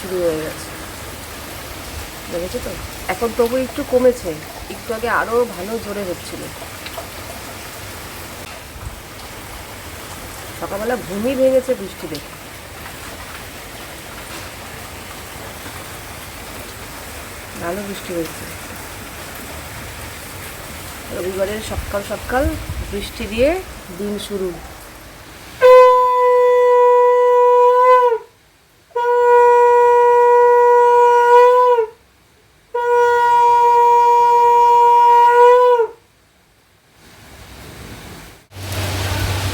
শুরু হয়ে গেছে। দেখেছ তো? এখন তবু একটু কমেছে, একটু আগে আরও ভালো জোরে হচ্ছিল। সকালবেলা ঘুমই ভেঙেছে বৃষ্টি দেখে। ভালো বৃষ্টি হয়েছে। রবিবারের সকাল সকাল বৃষ্টি দিয়ে দিন শুরু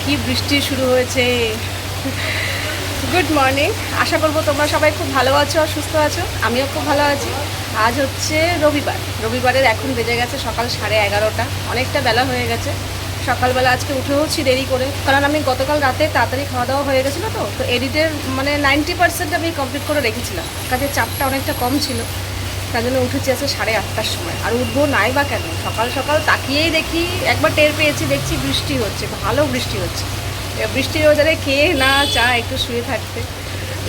কি বৃষ্টি শুরু হয়েছে। গুড মর্নিং আশা করব তোমরা সবাই খুব ভালো আছো আর সুস্থ আছো। আমিও খুব ভালো আছি। আজ হচ্ছে রবিবার। রবিবারের এখন বেজে গেছে সকাল সাড়ে এগারোটা। অনেকটা বেলা হয়ে গেছে। সকালবেলা আজকে উঠে হচ্ছি দেরি করে। কারণ আমি গতকাল রাতে তাড়াতাড়ি খাওয়া দাওয়া হয়ে গেছিল তো। তো এডিটের মানে নাইনটি পার্সেন্ট আমি কমপ্লিট করে রেখেছিলাম। কাজে চাপটা অনেকটা কম ছিল। তার জন্য উঠেছি আজকে সাড়ে আটটার সময়। আর উঠবো নাই বা কেন? সকাল সকাল তাকিয়েই দেখি, একবার টের পেয়েছি, দেখছি বৃষ্টি হচ্ছে, ভালো বৃষ্টি হচ্ছে। বৃষ্টির ওজারে খেয়ে না চা একটু শুয়ে থাকতে।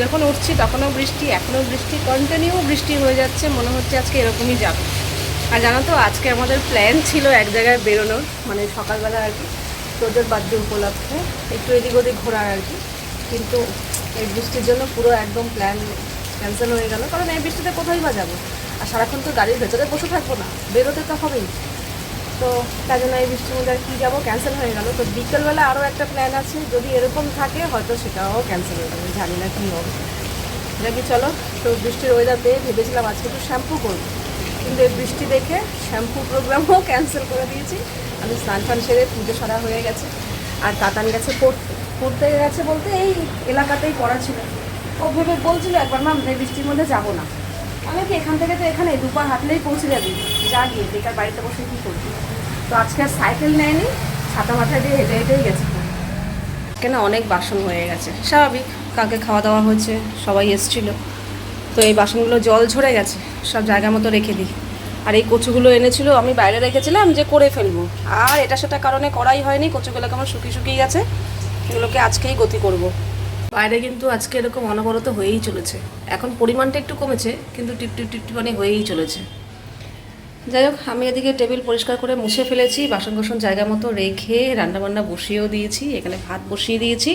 যখন উঠছি তখনও বৃষ্টি, এখনও বৃষ্টি কন্টিনিউ বৃষ্টি হয়ে যাচ্ছে, মনে হচ্ছে আজকে এরকমই যাবে। আর জানো তো, আজকে আমাদের প্ল্যান ছিল এক জায়গায় বেরোনোর মানে সকালবেলা আর কি তোদের বার্থডে উপলক্ষে, একটু এদিক ওদিক ঘোরার আর কি। কিন্তু এই বৃষ্টির জন্য পুরো একদম প্ল্যান ক্যান্সেল হয়ে গেল, কারণ এই বৃষ্টিতে কোথায় বা যাব? আর সারাক্ষণ তো গাড়ির ভেতরে বসে থাকব না, বেরোতে তো হবেই। তো তাই জন্য এই বৃষ্টির মধ্যে আর কী যাব? ক্যান্সেল হয়ে গেল। তো বিকেলবেলা আরও একটা প্ল্যান আছে। যদি এরকম থাকে, হয়তো সেটাও ক্যান্সেল হয়ে যাবে। জানি না কী হবে। দেখি চলো, তো বৃষ্টির ওয়েদার পেয়ে ভেবেছিলাম আজকে একটু শ্যাম্পু করব। কিন্তু এই বৃষ্টি দেখে শ্যাম্পু প্রোগ্রামও ক্যান্সেল করে দিয়েছি। আমি স্নান ফান সেরে পুজো সারা হয়ে গেছে। আর কাতান গেছে পড়তে। পড়তে গেছে বলতে এই এলাকাতেই পড়া ছিল। ও ভেবে বলছিল একবার, মা বৃষ্টির মধ্যে যাব না। আমি কি, এখান থেকে তো এখানে দুপা হাঁটলেই পৌঁছে যাবি? যা গিয়ে বেকার বাড়িতে বসে কী করবি? তো আজকে আর সাইকেল নেয়নি ছাতা মাথায় দিয়ে হেঁটে হেঁটেই গেছে। কেন? অনেক বাসন হয়ে গেছে। স্বাভাবিক কালকে খাওয়া দাওয়া হয়েছে সবাই এসছিল। তো এই বাসনগুলো জল ঝরে গেছে সব জায়গা মতো রেখে দিই। আর এই কচুগুলো এনেছিল আমি বাইরে রেখেছিলাম যে করে ফেলব। আর এটা সেটা কারণে করাই হয়নি কচুগুলো কেমন শুকিয়ে শুকিয়ে গেছে এগুলোকে আজকেই গতি করব। বাইরে কিন্তু আজকে এরকম অনবরত হয়েই চলেছে। এখন পরিমাণটা একটু কমেছে কিন্তু টিপ টিপ টিপ টিপানি হয়েই চলেছে। যাই হোক আমি এদিকে টেবিল পরিষ্কার করে মুছে ফেলেছি বাসন কোসন জায়গা মতো রেখে রান্নাবান্না বসিয়েও দিয়েছি এখানে ভাত বসিয়ে দিয়েছি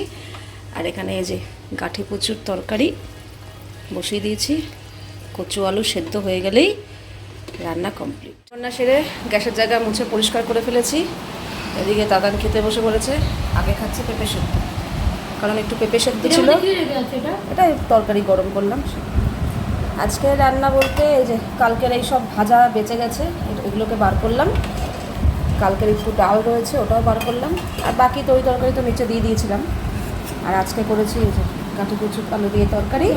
আর এখানে এই যে গাঠি কচুর তরকারি বসিয়ে দিয়েছি। কচু আলু সেদ্ধ হয়ে গেলেই রান্না কমপ্লিট। রান্না সেরে গ্যাসের জায়গা মুছে পরিষ্কার করে ফেলেছি। এদিকে দাদান খেতে বসে পড়েছে আগে খাচ্ছে পেঁপে সেদ্ধ। কারণ একটু পেঁপে সেদ্ধ ছিল। এটা? তরকারি গরম করলাম। আজকে রান্না বলতে এই যে কালকের এই সব ভাজা বেঁচে গেছে এগুলোকে বার করলাম। কালকের একটু ডাল রয়েছে, ওটাও বার করলাম। আর বাকি তো ওই তরকারি তো নিচে দিয়ে দিয়েছিলাম। আর আজকে করেছি এই যে কাঠি কুচু আলু দিয়ে তরকারি।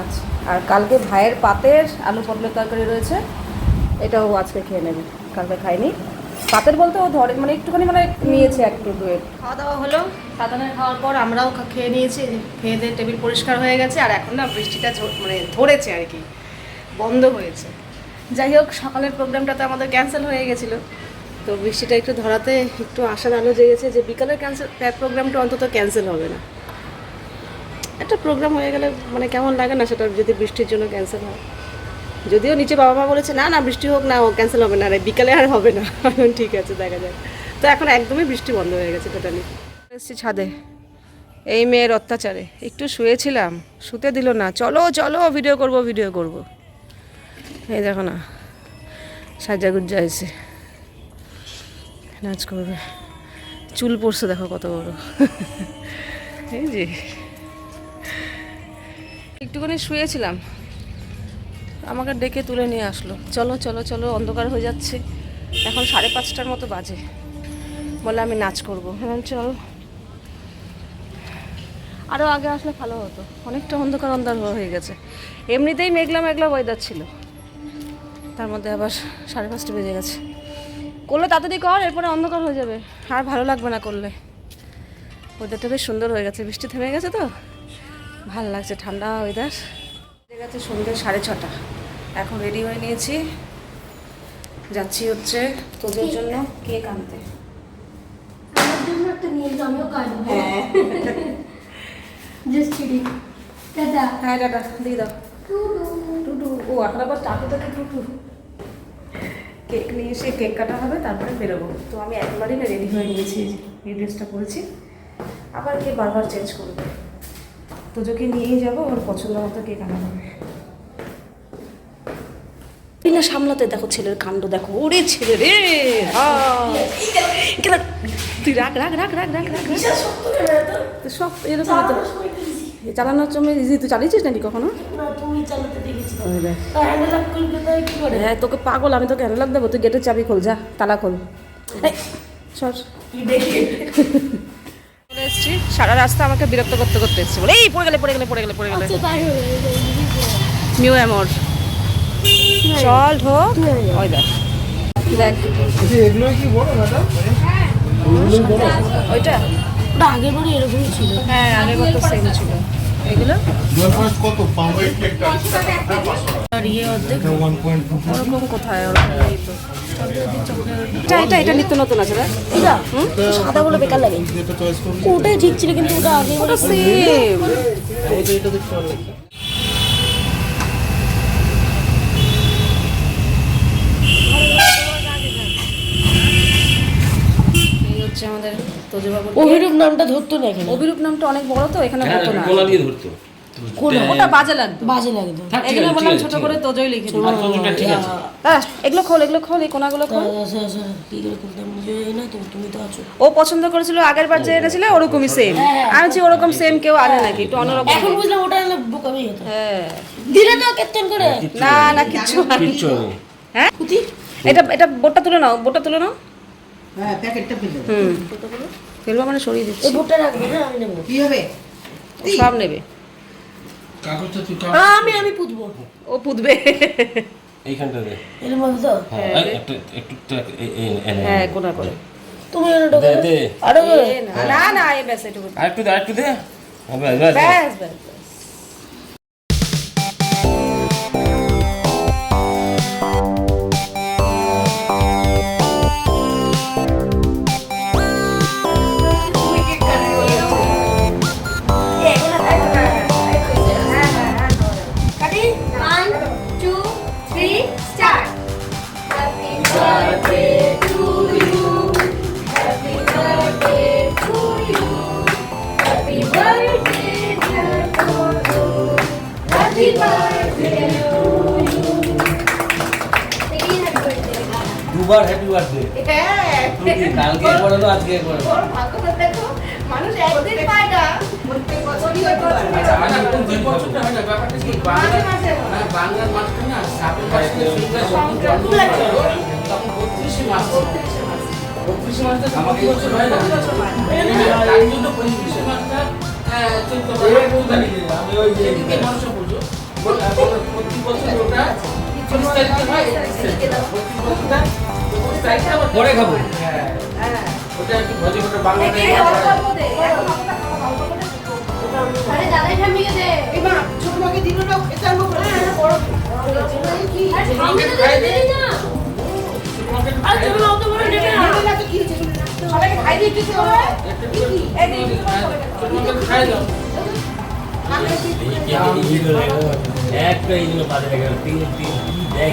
আচ্ছা আর কালকে ভাইয়ের পাতের আলু পটলের তরকারি রয়েছে, এটাও আজকে খেয়ে নেবে। কালকে খাইনি। পাতের বলতে ও ধরে মানে একটুখানি মানে নিয়েছে একটু দুয়ের। খাওয়া দাওয়া হলো সাধারণ খাওয়ার পর আমরাও খেয়ে নিয়েছি খেয়ে দিয়ে টেবিল পরিষ্কার হয়ে গেছে, আর এখন না বৃষ্টিটা মানে ধরেছে আর কি, বন্ধ হয়েছে। যাই হোক, সকালের প্রোগ্রামটা তো আমাদের ক্যান্সেল হয়ে গেছিল। তো বৃষ্টিটা একটু ধরাতে একটু আশার আলো জেগেছে যে বিকালের ক্যান্সেল প্রোগ্রামটা অন্তত ক্যান্সেল হবে না। একটা প্রোগ্রাম হয়ে গেলে মানে কেমন লাগে না সেটা যদি বৃষ্টির জন্য ক্যান্সেল হয়? যদিও নিচে বাবা মা বলেছে, না না, বৃষ্টি হোক, না ও ক্যান্সেল হবে না বিকালে আর হবে না। ঠিক আছে, দেখা যাক। তো এখন একদমই বৃষ্টি বন্ধ হয়ে গেছে টোটালি এসছি ছাদে। এই মেয়ের অত্যাচারে। একটু শুয়েছিলাম, শুতে দিল না। চলো চলো ভিডিও করব ভিডিও করব। এই দেখো না সাজা গুজ্জা এসে নাচ করবে। চুল পড়ছে দেখো কত বড়। এই যে। একটুখানি শুয়েছিলাম। আমাকে ডেকে তুলে নিয়ে আসলো। চলো চলো চলো, অন্ধকার হয়ে যাচ্ছে। এখন সাড়ে পাঁচটার মতো বাজে। বলে আমি নাচ করব। হ্যাঁ চল। আরও আগে আসলে ভালো হতো। অনেকটা অন্ধকার অন্ধকার হয়ে গেছে। এমনিতেই মেঘলা মেঘলা ওয়েদার ছিল। তার মধ্যে আবার সাড়ে পাঁচটা বেজে গেছে। করলে তাড়াতাড়ি কর, এরপরে অন্ধকার হয়ে যাবে। আর ভালো লাগবে না করলে। ওয়েদারটা বেশ সুন্দর হয়ে গেছে। বৃষ্টি থেমে গেছে তো? ভালো লাগছে ঠান্ডা ওয়েদার গেছে সন্ধ্যে সাড়ে ছটা। এখন রেডি হয়ে নিয়েছি। যাচ্ছি হচ্ছে তোদের জন্য। কেক আনতে আমার জন্য একটা নিয়ে আমিও কাটবো জাস্ট চিড়ি দাদা হ্যাঁ দাদা দিয়ে দাও। টুটু। ও এখন আবার টাকু থেকে টুটু। কেক নিয়ে এসে কেক কাটা হবে তারপরে বেরোবো। তো আমি একবারই না রেডি হয়ে নিয়েছি এই ড্রেসটা পরেছি। আবার কে বারবার চেঞ্জ করবে? পুজোকে নিয়েই যাব ওর পছন্দ মতো কেক আনা হবে। না সামলাতে দেখো ছেলের কাণ্ড দেখো। ওরে ছেলে রে তুই রাখ রাখ রাখ রাখ রাখ রাখ সব এরকম তো চালানোর জন্য ইজি তুই চালিয়েছিস নাকি কখনো? হ্যান্ডেল হ্যাঁ তোকে পাগল আমি তোকে অ্যানালগ দেবো। তুই গেটের চাবি খোল যা তালা খোল। সর। এসছি। সারা রাস্তা আমাকে বিরক্ত করতে করতে এসছি বলে এই পড়ে গেলে পড়ে গেলে পড়ে গেলে পড়ে গেলে। আচ্ছা তাই নিউ অ্যামোর চল ঢো ওই দেখ। দেখ। এগুলো কি বড় ম্যাডাম ওইটা ওটা আগের বারে এরকমই ছিল। হ্যাঁ আগের মতো সেম ছিল। এগুলো? কত আর ইয়ে অর্ধেক? ওরকম কোথায়? ওরকম নেই তো। এটা এটা এটা নিত্য নতুন আছে বেকার লাগে। ওটাই ঠিক ছিল কিন্তু ওটা আগে ওটা সেম এটা এটা দেখতে ভালো লাগছে এই হচ্ছে অভিরূপ নামটা ধরতো না এখানে? অভিরূপ নামটা অনেক বড় তো এখানে হ্যাঁ হতো না। গলা দিয়ে ধরতো। ওটা বাজে লাগতো। বাজে লাগতো। এগুলো বললাম ছোট করে। তোজই লিখে আর ঠিক আছে। হ্যাঁ এগুলো খোল এগুলো খোল এই কোনাগুলো খোল। তুমি তো আছো। ও পছন্দ করেছিল আগের বার যে এনেছিল ওরকমই সেম আমি বলছি ওরকম সেম কেউ আনে নাকি একটু অন্যরকম। এখন বুঝলাম ওটা না বোকামি হতো। হ্যাঁ। দিলে তো কেতন করে। না না কিচ্ছু হয়নি। কিচ্ছু হ্যাঁ? কুতি এটা এটা বোটটা তুলে নাও বোটটা তুলে নাও। হ্যাঁ প্যাকেটটা ফেলে হুম। ফেলব মানে সরিয়ে দিচ্ছি। এই ভুট্টা রাখবে না আমি নেব। কি হবে? সব নেবে। কাগজটা তুই আমি আমি পুতবো। ও পুতবে। এইখানটা দে। এর মধ্যে তো? হ্যাঁ একটু একটু এই- এই- হ্যাঁ কোনা করে। তুমি এটা দে দে। আরে না, না না এই ব্যাস এটুকু। আরেকটু দে আরেকটু দে। হবে ব্যাস ব্যাস। দুবার হ্যাপি বার্থডে কালকে একবার হলো আজকে একবার ওর ভাগ্যটা দেখো, মানুষ একদিন পায় না, প্রত্যেক বছরই ওর বছর হয়। হয়। না। সবাইকে খাই দিয়ে এই দিন সবাইকে দাও। একটা এইগুলো বাজে লাগে তিন তিন দেখ।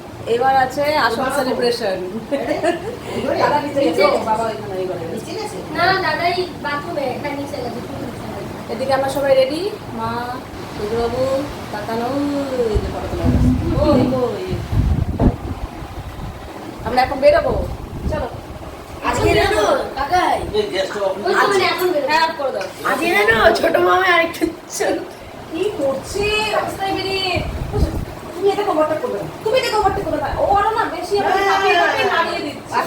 এবার আছে আসল সেলিব্রেশন। এদিকে আমরা সবাই রেডি মা দুর্গাবু কাকানো। আমরা এখন বেরোবো। চলো। ছোট মামা আরেকটু কি করছে? অবস্থায় বেরিয়ে। তুমি এটা কভারটা করবে তুমি এটা কভারটা করবে ওরা না বেশি আমাকে কাপে কাপে নাড়িয়ে দিচ্ছে।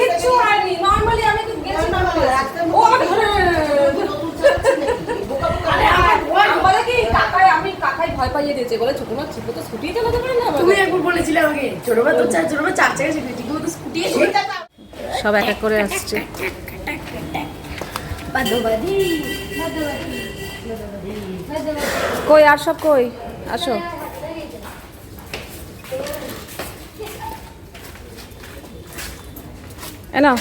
কিচ্ছু হয়নি। নর্মালি আমি তো গেছি না ও কাকায় আমি ভয় পাইয়ে দিয়েছে। বলে ছোট না ছোট তো তুমি একবার বলেছিলে আমাকে ছোট বা তো চার ছোট বা চার চাকা তো স্কুটি সব এক এক করে আসছে। কই আর সব কই? আসো। এনা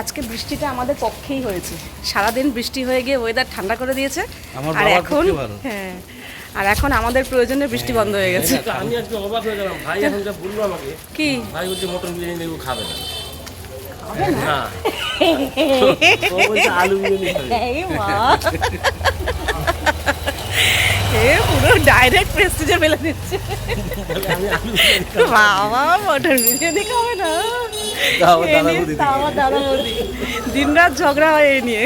আজকে বৃষ্টিটা আমাদের পক্ষেই হয়েছে। সারাদিন বৃষ্টি হয়ে গিয়ে ওয়েদার ঠান্ডা করে দিয়েছে। আর এখন হ্যাঁ। আর এখন আমাদের প্রয়োজনে বৃষ্টি বন্ধ হয়ে গেছে। আমি আজকে অবাক হয়ে গেলাম। ভাই এখন যা বলল আমাকে কি? ভাই বলছে মটন বিরিয়ানি নেব খাবে না। না? আলু বিরিয়ানি খাবে। এ পুরো ডাইরেক্ট প্রেস্টিজে ফেলে দিচ্ছে। বাবা মটন বিরিয়ানি খাবে না। তা আমার এ দাদা নিয়ে বৌদি দাদা দিন রাত ঝগড়া হয় এ নিয়ে।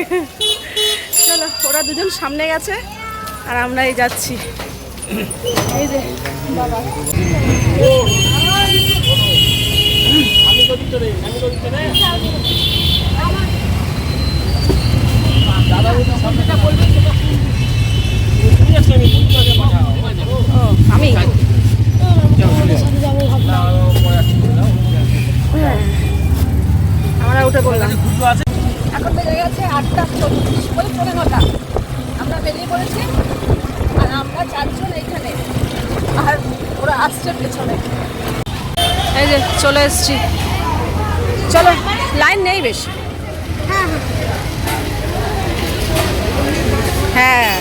চলো ওরা দুজন সামনে গেছে আর আমরা এই যাচ্ছি। এই যে বাবা। তুমি আজকে আমি আমরা উঠে পড়লাম এখন বেজে গেছে আটটা চল্লিশ ওই পৌনে নটা আমরা বেরিয়ে পড়েছি আর আমরা চারজন এইখানে আর ওরা আসছে পেছনে এই যে চলে এসছি চলো লাইন নেই বেশি হ্যাঁ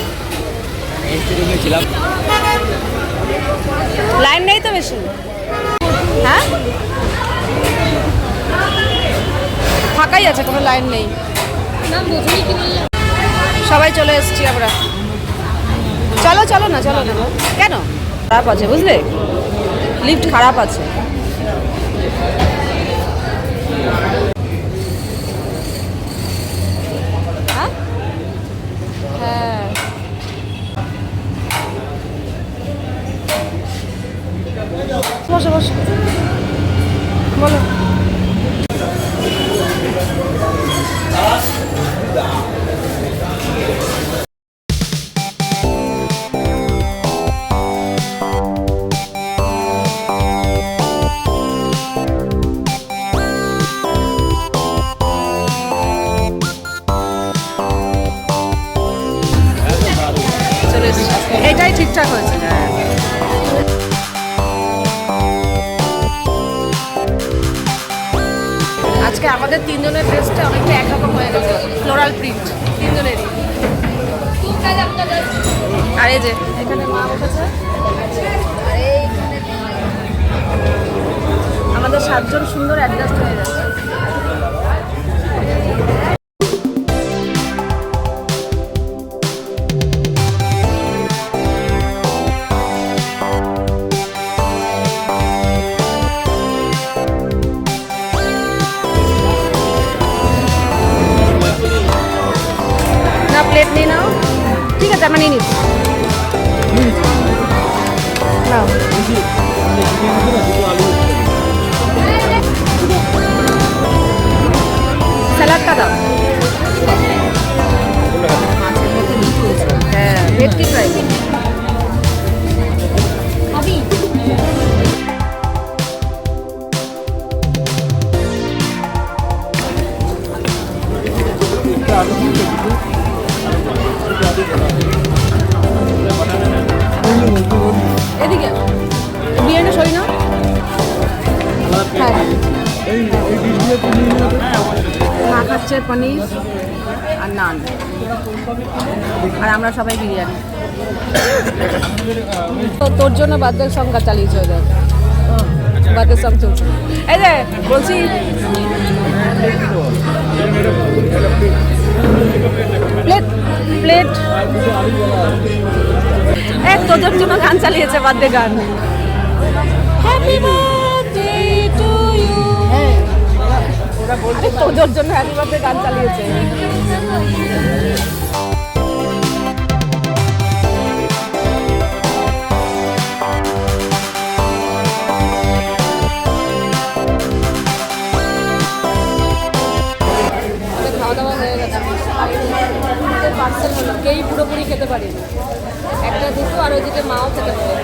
লাইন নেই তো বেশি? হ্যাঁ? ফাঁকাই আছে, কোনো লাইন নেই। সবাই চলে এসেছি আমরা। চলো চলো না চলো না। কেন? খারাপ আছে, বুঝলে? লিফট খারাপ আছে। হ্যাঁ? বসো বসে। বলো। হ্যাঁ ভেটকি ফ্রাই মা পনির আর নান। আর আমরা সবাই বিরিয়ানি। তো তোর জন্য বাদ্যের সংখ্যা চালিয়েছে ওদের। বাদ্যের সঙ্গ চলছে। এই যে বলছি প্লেট প্লেট। এক তোদের জন্য গান চালিয়েছে বাদ্যে গান। হ্যাপি বার্থডে টু ইউ তোদের জন্য হ্যাপি বার্থডে গান চালিয়েছে। পার্সেল হলো, কেই পুরোপুরি খেতে পারে রবিবারের একটা দুটো আর ওইদিকে মাও খেতে পারে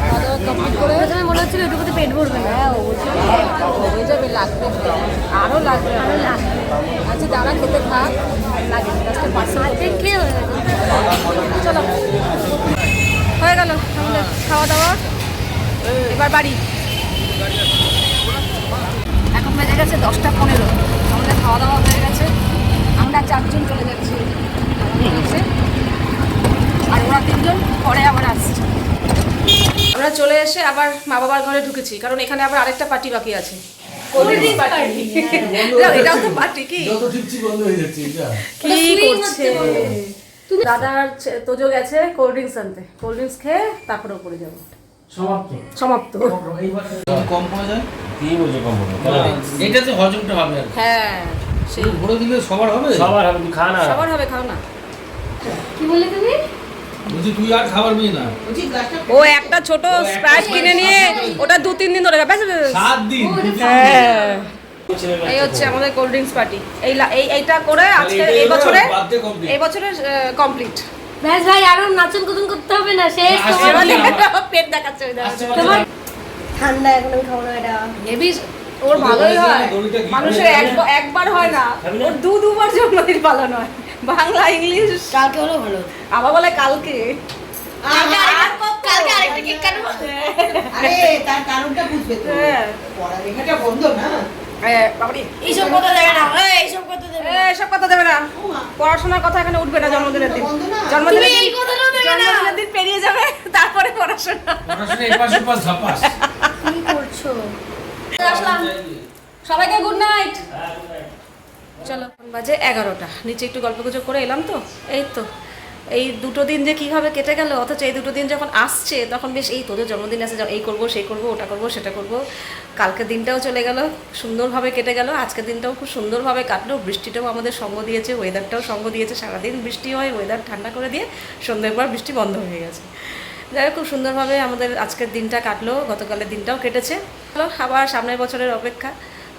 খাওয়া দাওয়া কমপ্লিট করে প্রথমে মনে হচ্ছিল এটুকুতে পেট ভরবে না। হ্যাঁ অবশ্যই হয়ে যাবে লাগবে। আরও লাগবে আরও লাগবে। আচ্ছা যারা খেতে থাক। লাগে লাস্টে পার্সেল খেয়ে হয়ে গেছে। চলো। হয়ে গেল আমাদের খাওয়া দাওয়া। এবার বাড়ি। এখন বেজে গেছে দশটা পনেরো। আমাদের খাওয়া দাওয়া হয়ে গেছে। আমরা চারজন চলে যাচ্ছি। আর ওরা তিনজন পরে আবার আসছে। আমরা চলে এসে আবার মা বাবার ঘরে ঢুকেছি কারণ এখানে আবার আরেকটা পার্টি বাকি আছে। এটাও তো পার্টি কি? যত ঠিকছি বন্ধ হয়ে যাচ্ছে এটা। কি করছে? দাদার তোজো গেছে কোল্ড ড্রিঙ্কস আনতে। কোল্ড ড্রিঙ্কস খেয়ে তারপরে উপরে যাব। সমাপ্ত। সমাপ্ত। কম পাওয়া যায়? কি বলছো কম হজমটা হবে হ্যাঁ সেই ভরে দিলে সবার হবে? সবার হবে সবার হবে খাও না। কি বললে তুমি? ও একটা ছোট স্প্রাইট কিনে নিয়ে ওটা দু তিন দিন ধরে ব্যাস, হ্যাঁ। এই হচ্ছে আমাদের কোল্ড ড্রিঙ্কস পার্টি এই এই এইটা করে আজকে এই বছরে এই বছরে কমপ্লিট ব্যাস ভাই আরও নাচন কুতুন করতে হবে না শেষ তোমার পেট দেখাচ্ছে। তোমার ঠান্ডা এখন আমি খাব না এটা। ওর ভালোই হয়। মানুষের একবার একবার হয় না। না? ওর দু দুবার জন্মদিন পালন হয়। বাংলা ইংলিশ। কালকে হলো ভালো আবার বলে কালকে। কালকে আরেকটা কেক কাটবো আরে তার কারণটা বুঝবে তো। হ্যাঁ। পড়ালেখাটা বন্ধ না? এ, বাবারে, এইসব কথা দেবে না। এই, এইসব কথা দেবে না। এসব কথা দেবে না। ও মা, পড়াশোনার কথা এখানে উঠবে না জন্মদিনের দিন। জন্মদিনের দিন পেরিয়ে যাবে তারপরে পড়াশোনা। সবাইকে গুড নাইট চলো বাজে এগারোটা। নিচে একটু গল্প গুজব করে এলাম তো? এই তো। এই দুটো দিন যে কীভাবে কেটে গেল অথচ এই দুটো দিন যখন আসছে তখন বেশ এই তোদের জন্মদিন আছে এই করব সেই করব ওটা করব সেটা করব। কালকের দিনটাও চলে গেল সুন্দরভাবে কেটে গেল আজকের দিনটাও খুব সুন্দরভাবে কাটলো বৃষ্টিটাও আমাদের সঙ্গ দিয়েছে ওয়েদারটাও সঙ্গ দিয়েছে সারাদিন বৃষ্টি হয় ওয়েদার ঠান্ডা করে দিয়ে সন্ধ্যের পর বৃষ্টি বন্ধ হয়ে গেছে। যাই হোক, খুব সুন্দরভাবে আমাদের আজকের দিনটা কাটলো গতকালের দিনটাও কেটেছে। আবার সামনের বছরের অপেক্ষা।